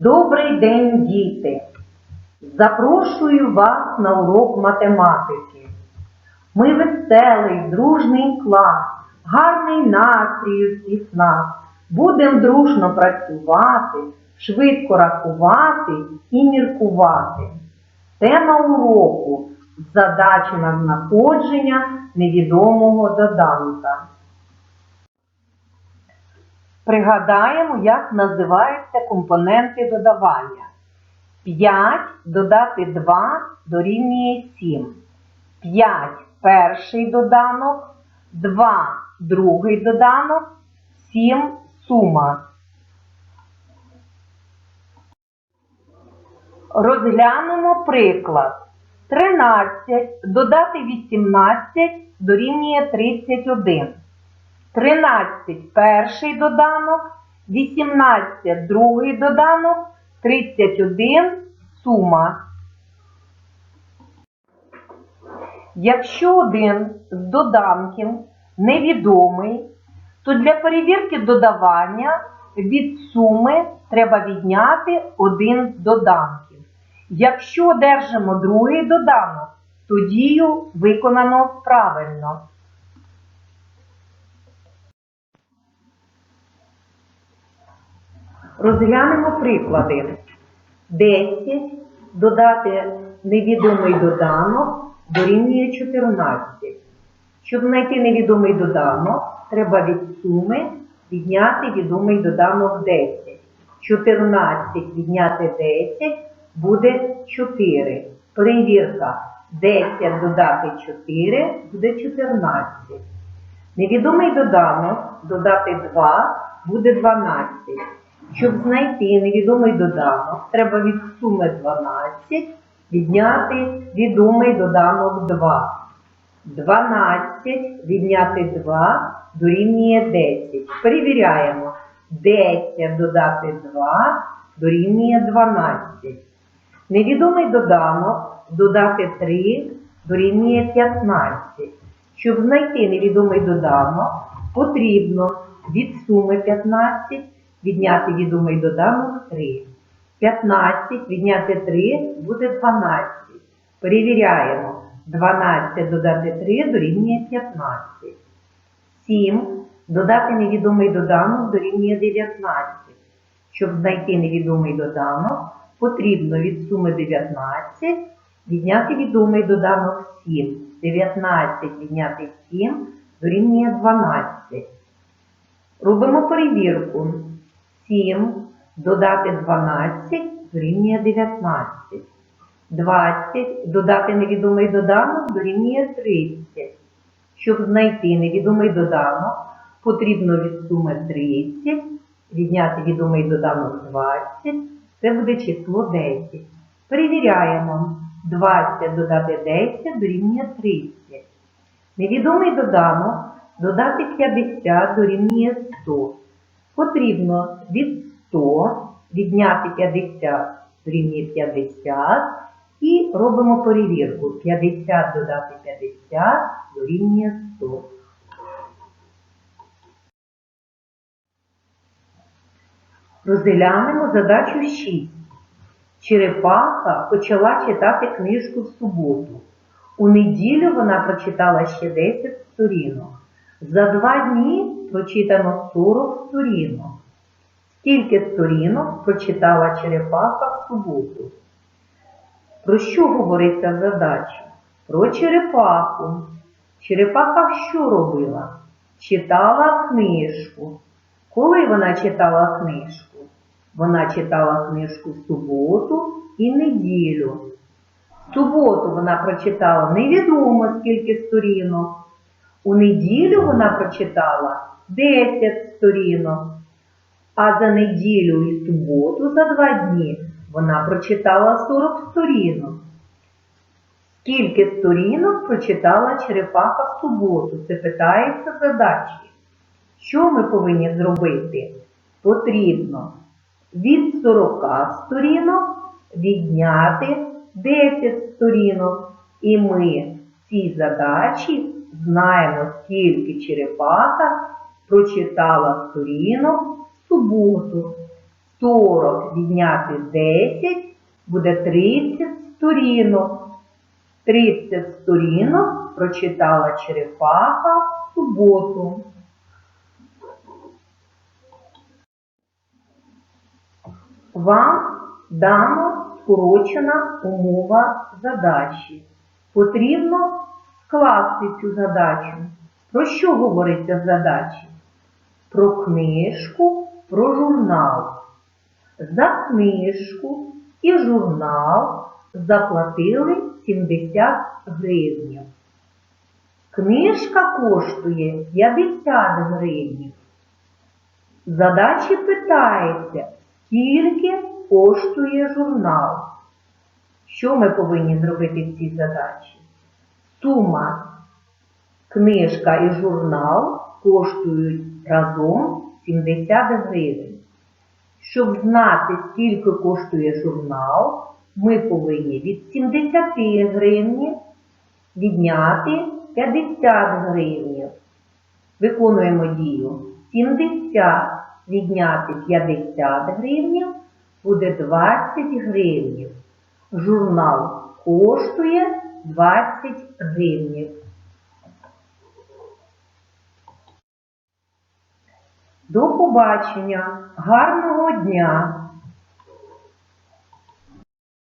Добрий день, діти! Запрошую вас на урок математики. Ми веселий, дружний клас, гарний настрій у всіх нас. Будем дружно працювати, швидко рахувати і міркувати. Тема уроку задачі на знаходження невідомого доданка. Пригадаємо, як називаються компоненти додавання. 5 додати 2 дорівнює 7. 5 перший доданок, 2 другий доданок, 7 сума. Розглянемо приклад. 13 додати 18 дорівнює 31. 13 перший доданок, 18 другий доданок, 31 сума. Якщо один з доданків невідомий, то для перевірки додавання від суми треба відняти один з доданків. Якщо одержимо другий доданок, то дію виконано правильно. Розглянемо приклади. 10 додати невідомий доданок дорівнює 14. Щоб знайти невідомий доданок, треба від суми відняти відомий доданок 10. 14 відняти 10 буде 4. Перевірка 10 додати 4 буде 14. Невідомий доданок додати 2 буде 12. Щоб знайти невідомий доданок, треба від суми 12 відняти відомий доданок 2. 12 відняти 2 дорівнює 10. Перевіряємо. 10 додати 2 дорівнює 12. Невідомий доданок додати 3 дорівнює 15. Щоб знайти невідомий доданок, потрібно від суми 15 відняти відомий доданок 3. 15 відняти 3 буде 12. Перевіряємо. 12 додати 3 дорівнює 15. 7 додати невідомий доданок дорівнює 19. Щоб знайти невідомий доданок, потрібно від суми 19 відняти відомий доданок 7. 19 відняти 7 дорівнює 12. Робимо перевірку. 7 додати 12 дорівнює 19. 20 додати невідомий доданок дорівнює 30. Щоб знайти невідомий доданок, потрібно від суми 30 відняти відомий доданок 20. Це буде число 10. Перевіряємо. 20 додати 10 дорівнює 30. Невідомий доданок додати 50 дорівнює 100. Потрібно від 100 відняти 50 дорівнює 50 і робимо перевірку. 50 додати 50 дорівнює 100. Розглянемо задачу 6. Черепаха почала читати книжку в суботу. У неділю вона прочитала ще 10 сторінок. За два дні прочитано 40 сторінок. Скільки сторінок прочитала черепаха в суботу? Про що говориться в задачі? Про черепаху. Черепаха що робила? Читала книжку. Коли вона читала книжку? Вона читала книжку в суботу і неділю. В суботу вона прочитала невідомо скільки сторінок. У неділю вона прочитала 10 сторінок. А за неділю і суботу за два дні вона прочитала 40 сторінок. Скільки сторінок прочитала черепаха в суботу? Це питається задачі. Що ми повинні зробити? Потрібно від 40 сторінок відняти 10 сторінок. І ми в цій задачі знаємо, скільки черепаха прочитала сторінок в суботу. 40 відняти 10 буде 30 сторінок. 30 сторінок прочитала черепаха в суботу. Вам дано скорочена умова задачі. Потрібно скласти цю задачу. Про що говориться в задачі? Про книжку, про журнал. За книжку і журнал заплатили 70 гривень. Книжка коштує 50 гривень. Задачі питається, скільки коштує журнал. Що ми повинні зробити в цій задачі? Сума книжка і журнал коштують разом 70 гривень. Щоб знати, скільки коштує журнал, ми повинні від 70 гривень відняти 50 гривень. Виконуємо дію. 70 відняти 50 гривень буде 20 гривень. Журнал коштує 20 гривнів. До побачення, гарного дня!